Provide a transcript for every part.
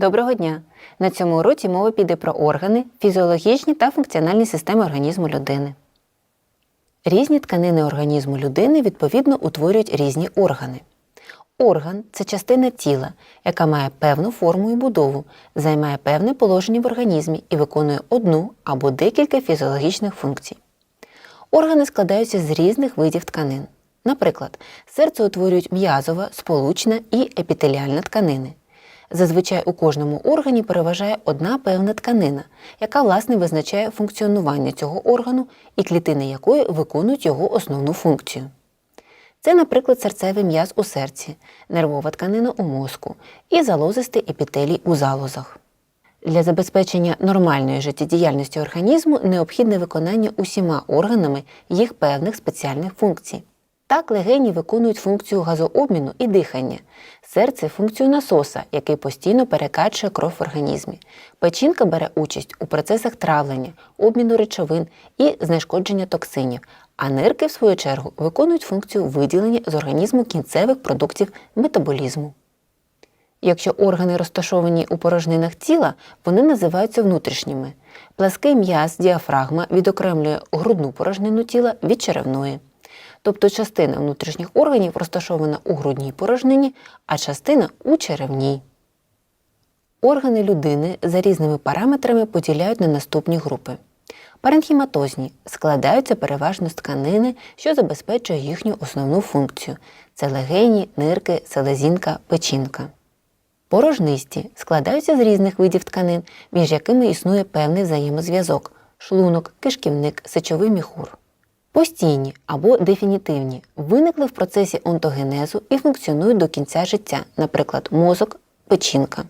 Доброго дня! На цьому уроці мова піде про органи, фізіологічні та функціональні системи організму людини. Різні тканини організму людини відповідно утворюють різні органи. Орган це частина тіла, яка має певну форму і будову, займає певне положення в організмі і виконує одну або декілька фізіологічних функцій. Органи складаються з різних видів тканин. Наприклад, серце утворюють м'язова, сполучна і епітеліальна тканини. Зазвичай у кожному органі переважає одна певна тканина, яка власне визначає функціонування цього органу і клітини якої виконують його основну функцію. Це, наприклад, серцевий м'яз у серці, нервова тканина у мозку і залозистий епітелій у залозах. Для забезпечення нормальної життєдіяльності організму необхідне виконання усіма органами їх певних спеціальних функцій. Так легені виконують функцію газообміну і дихання, серце функцію насоса, який постійно перекачує кров в організмі. Печінка бере участь у процесах травлення, обміну речовин і знешкодження токсинів, а нирки, в свою чергу, виконують функцію виділення з організму кінцевих продуктів метаболізму. Якщо органи розташовані у порожнинах тіла, вони називаються внутрішніми. Плаский м'яз діафрагма відокремлює грудну порожнину тіла від черевної. Тобто частина внутрішніх органів розташована у грудній порожнині, а частина у черевній. Органи людини за різними параметрами поділяють на наступні групи. Паренхіматозні складаються переважно з тканини, що забезпечує їхню основну функцію це легені, нирки, селезінка, печінка. Порожнисті складаються з різних видів тканин, між якими існує певний взаємозв'язок шлунок, кишківник, сечовий міхур. Постійні або дефінітивні виникли в процесі онтогенезу і функціонують до кінця життя, наприклад, мозок, печінка.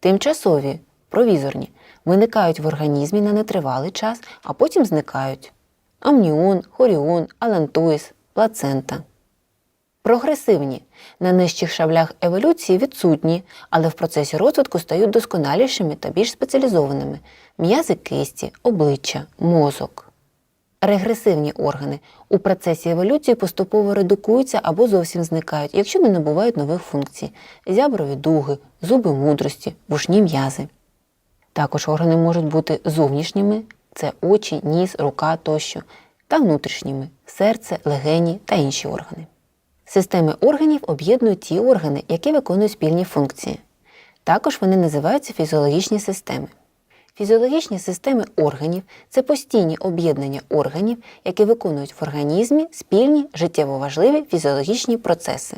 Тимчасові, провізорні, виникають в організмі на нетривалий час, а потім зникають. Амніон, хоріон, алантоїс, плацента. Прогресивні на нижчих шаблях еволюції відсутні, але в процесі розвитку стають досконалішими та більш спеціалізованими м'язи кисті, обличчя, мозок. Регресивні органи у процесі еволюції поступово редукуються або зовсім зникають, якщо не набувають нових функцій зяброві дуги, зуби мудрості, вушні м'язи. Також органи можуть бути зовнішніми це очі, ніс, рука тощо, та внутрішніми серце, легені та інші органи. Системи органів об'єднують ті органи, які виконують спільні функції. Також вони називаються фізіологічні системи. Фізіологічні системи органів це постійні об'єднання органів, які виконують в організмі спільні життєво важливі фізіологічні процеси.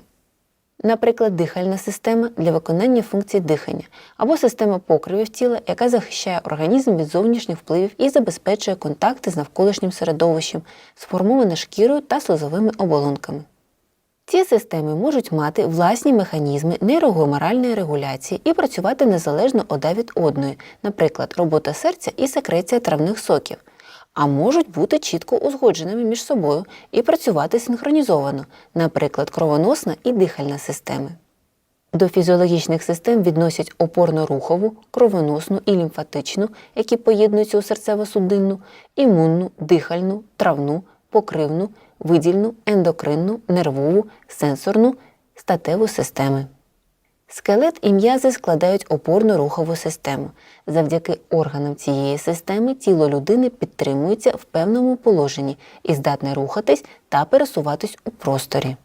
Наприклад, дихальна система для виконання функцій дихання або система покривів тіла, яка захищає організм від зовнішніх впливів і забезпечує контакти з навколишнім середовищем, сформована шкірою та слизовими оболонками. Ці системи можуть мати власні механізми нейрогоморальної регуляції і працювати незалежно одна від одної, наприклад, робота серця і секреція травних соків, а можуть бути чітко узгодженими між собою і працювати синхронізовано, наприклад, кровоносна і дихальна системи. До фізіологічних систем відносять опорно-рухову, кровоносну і лімфатичну, які поєднуються у серцево-судинну, імунну, дихальну, травну, покривну, видільну, ендокринну, нервову, сенсорну, статеву системи. Скелет і м'язи складають опорно-рухову систему. Завдяки органам цієї системи тіло людини підтримується в певному положенні і здатне рухатись та пересуватись у просторі.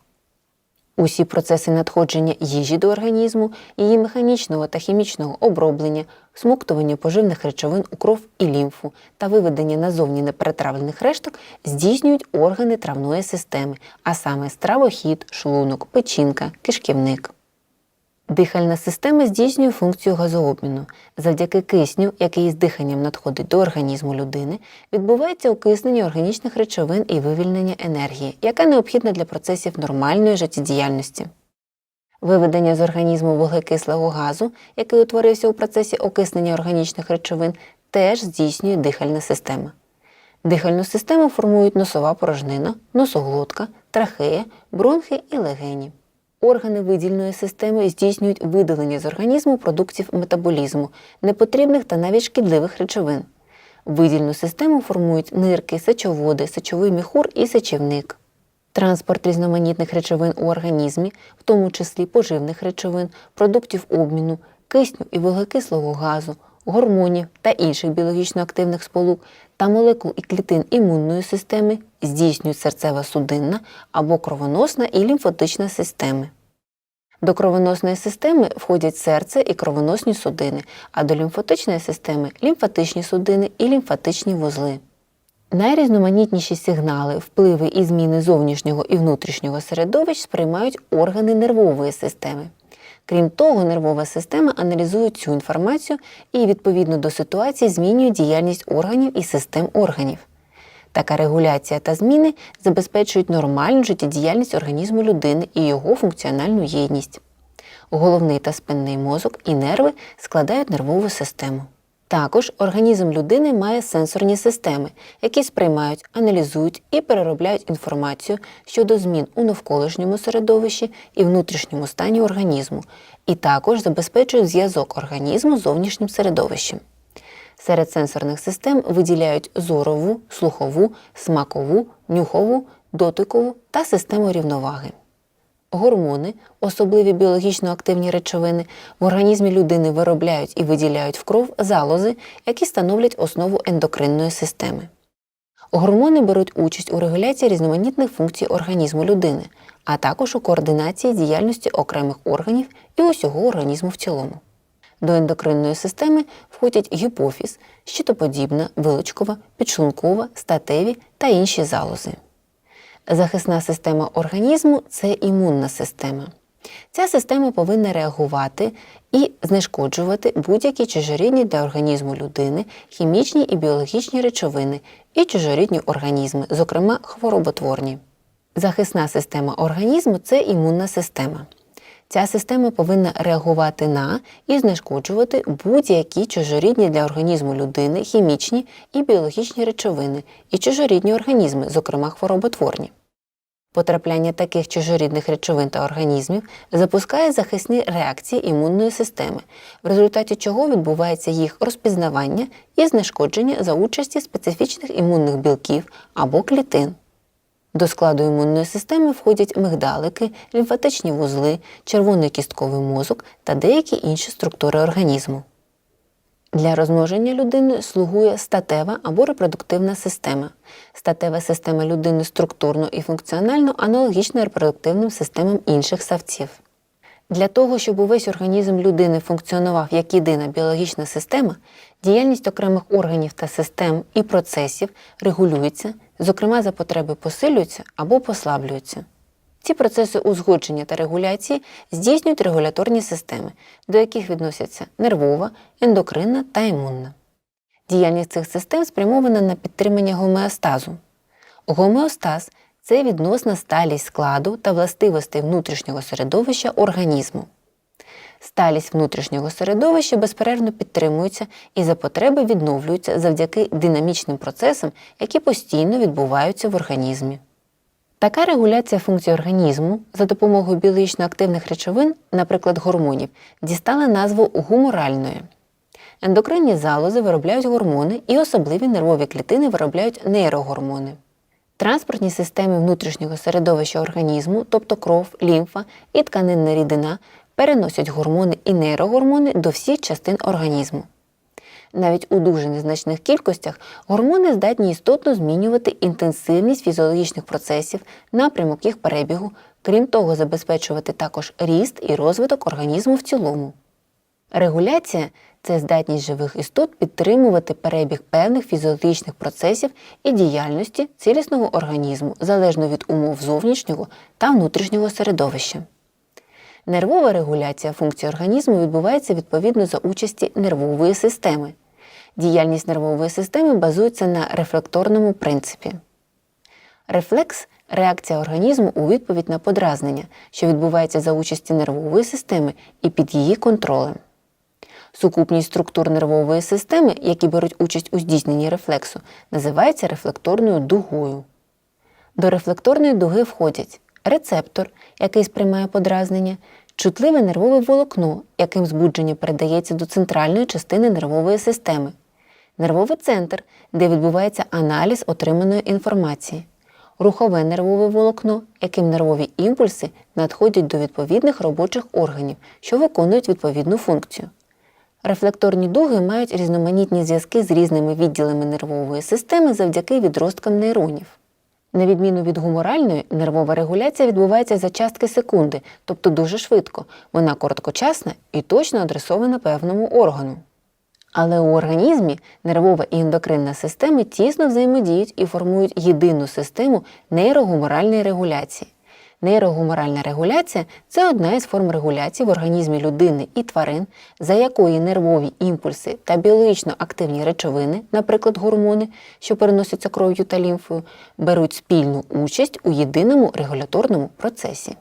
Усі процеси надходження їжі до організму, її механічного та хімічного оброблення, смоктування поживних речовин у кров і лімфу та виведення назовні неперетравлених решток здійснюють органи травної системи, а саме стравохід, шлунок, печінка, кишківник. Дихальна система здійснює функцію газообміну. Завдяки кисню, який з диханням надходить до організму людини, відбувається окиснення органічних речовин і вивільнення енергії, яка необхідна для процесів нормальної життєдіяльності. Виведення з організму вуглекислого газу, який утворився у процесі окиснення органічних речовин, теж здійснює дихальна система. Дихальну систему формують носова порожнина, носоглотка, трахея, бронхи і легені. Органи видільної системи здійснюють видалення з організму продуктів метаболізму, непотрібних та навіть шкідливих речовин. Видільну систему формують нирки, сечоводи, сечовий міхур і сечівник. Транспорт різноманітних речовин у організмі, в тому числі поживних речовин, продуктів обміну, кисню і вуглекислого газу, гормонів та інших біологічно активних сполук та молекул і клітин імунної системи здійснюють серцево-судинна або кровоносна і лімфотична системи. До кровоносної системи входять серце і кровоносні судини, а до лімфотичної системи лімфатичні судини і лімфатичні вузли. Найрізноманітніші сигнали, впливи і зміни зовнішнього і внутрішнього середовищ сприймають органи нервової системи. Крім того, нервова система аналізує цю інформацію і відповідно до ситуації змінює діяльність органів і систем органів. Така регуляція та зміни забезпечують нормальну життєдіяльність організму людини і його функціональну єдність. Головний та спинний мозок і нерви складають нервову систему. Також організм людини має сенсорні системи, які сприймають, аналізують і переробляють інформацію щодо змін у навколишньому середовищі і внутрішньому стані організму, і також забезпечують зв'язок організму з зовнішнім середовищем. Серед сенсорних систем виділяють зорову, слухову, смакову, нюхову, дотикову та систему рівноваги. Гормони, особливі біологічно активні речовини, в організмі людини виробляють і виділяють в кров залози, які становлять основу ендокринної системи. Гормони беруть участь у регуляції різноманітних функцій організму людини, а також у координації діяльності окремих органів і усього організму в цілому. До ендокринної системи входять гіпофіз, щитоподібна, вилочкова, підшлункова, статеві та інші залози. Захисна система організму це імунна система. Ця система повинна реагувати і знешкоджувати будь-які чужорідні для організму людини хімічні і біологічні речовини і чужорідні організми, зокрема хвороботворні. Захисна система організму це імунна система. Ця система повинна реагувати на і знешкоджувати будь-які чужорідні для організму людини хімічні і біологічні речовини і чужорідні організми, зокрема хвороботворні. Потрапляння таких чужорідних речовин та організмів запускає захисні реакції імунної системи, в результаті чого відбувається їх розпізнавання і знешкодження за участі специфічних імунних білків або клітин. До складу імунної системи входять мигдалики, лімфатичні вузли, червоний кістковий мозок та деякі інші структури організму. Для розмноження людини слугує статева або репродуктивна система. Статева система людини структурно і функціонально аналогічна репродуктивним системам інших савців. Для того, щоб увесь організм людини функціонував як єдина біологічна система, діяльність окремих органів та систем і процесів регулюється, зокрема за потреби посилюються або послаблюються. Ці процеси узгодження та регуляції здійснюють регуляторні системи, до яких відносяться нервова, ендокринна та імунна. Діяльність цих систем спрямована на підтримання гомеостазу. Гомеостаз це відносна сталість складу та властивостей внутрішнього середовища організму. Сталість внутрішнього середовища безперервно підтримується і за потреби відновлюється завдяки динамічним процесам, які постійно відбуваються в організмі. Така регуляція функцій організму за допомогою біологічно активних речовин, наприклад, гормонів, дістала назву гуморальної. Ендокринні залози виробляють гормони і особливі нервові клітини виробляють нейрогормони. Транспортні системи внутрішнього середовища організму, тобто кров, лімфа і тканинна рідина, переносять гормони і нейрогормони до всіх частин організму. Навіть у дуже незначних кількостях гормони здатні істотно змінювати інтенсивність фізіологічних процесів, напрямок їх перебігу, крім того, забезпечувати також ріст і розвиток організму в цілому. Регуляція це здатність живих істот підтримувати перебіг певних фізіологічних процесів і діяльності цілісного організму залежно від умов зовнішнього та внутрішнього середовища. Нервова регуляція функцій організму відбувається відповідно за участі нервової системи. Діяльність нервової системи базується на рефлекторному принципі. Рефлекс реакція організму у відповідь на подразнення, що відбувається за участі нервової системи і під її контролем. Сукупність структур нервової системи, які беруть участь у здійсненні рефлексу, називається рефлекторною дугою. До рефлекторної дуги входять рецептор, який сприймає подразнення, чутливе нервове волокно, яким збудження передається до центральної частини нервової системи, нервовий центр, де відбувається аналіз отриманої інформації, рухове нервове волокно, яким нервові імпульси надходять до відповідних робочих органів, що виконують відповідну функцію, Рефлекторні дуги мають різноманітні зв'язки з різними відділами нервової системи завдяки відросткам нейронів. На відміну від гуморальної, нервова регуляція відбувається за частки секунди, тобто дуже швидко. Вона короткочасна і точно адресована певному органу. Але у організмі нервова і ендокринна системи тісно взаємодіють і формують єдину систему нейрогуморальної регуляції. Нейрогуморальна регуляція це одна із форм регуляції в організмі людини і тварин, за якої нервові імпульси та біологічно активні речовини, наприклад, гормони, що переносяться кров'ю та лімфою, беруть спільну участь у єдиному регуляторному процесі.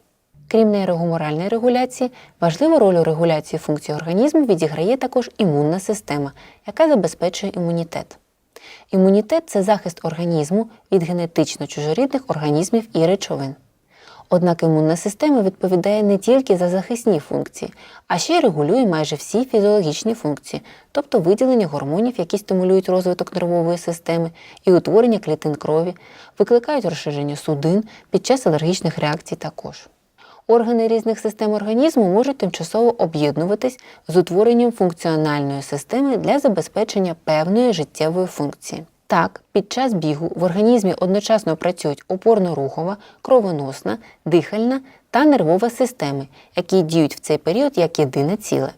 Крім нейрогуморальної регуляції, важливу роль у регуляції функцій організму відіграє також імунна система, яка забезпечує імунітет. Імунітет це захист організму від генетично чужорідних організмів і речовин. Однак імунна система відповідає не тільки за захисні функції, а ще й регулює майже всі фізіологічні функції, тобто виділення гормонів, які стимулюють розвиток нервової системи і утворення клітин крові, викликають розширення судин під час алергічних реакцій також. Органи різних систем організму можуть тимчасово об'єднуватись з утворенням функціональної системи для забезпечення певної життєвої функції. Так, під час бігу в організмі одночасно працюють опорно-рухова, кровоносна, дихальна та нервова системи, які діють в цей період як єдине ціле.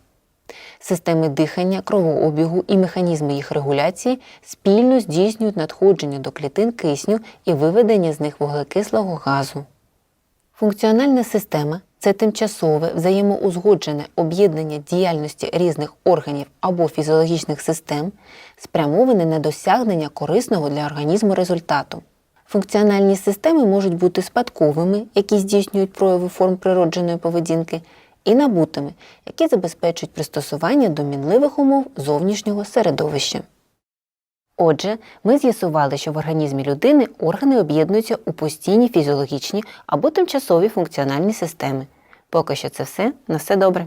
Системи дихання, кровообігу і механізми їх регуляції спільно здійснюють надходження до клітин кисню і виведення з них вуглекислого газу. Функціональна система це тимчасове взаємоузгоджене об'єднання діяльності різних органів або фізіологічних систем, спрямоване на досягнення корисного для організму результату. Функціональні системи можуть бути спадковими, які здійснюють прояви форм природженої поведінки, і набутими, які забезпечують пристосування до мінливих умов зовнішнього середовища. Отже, ми з'ясували, що в організмі людини органи об'єднуються у постійні фізіологічні або тимчасові функціональні системи. Поки що це все. На все добре.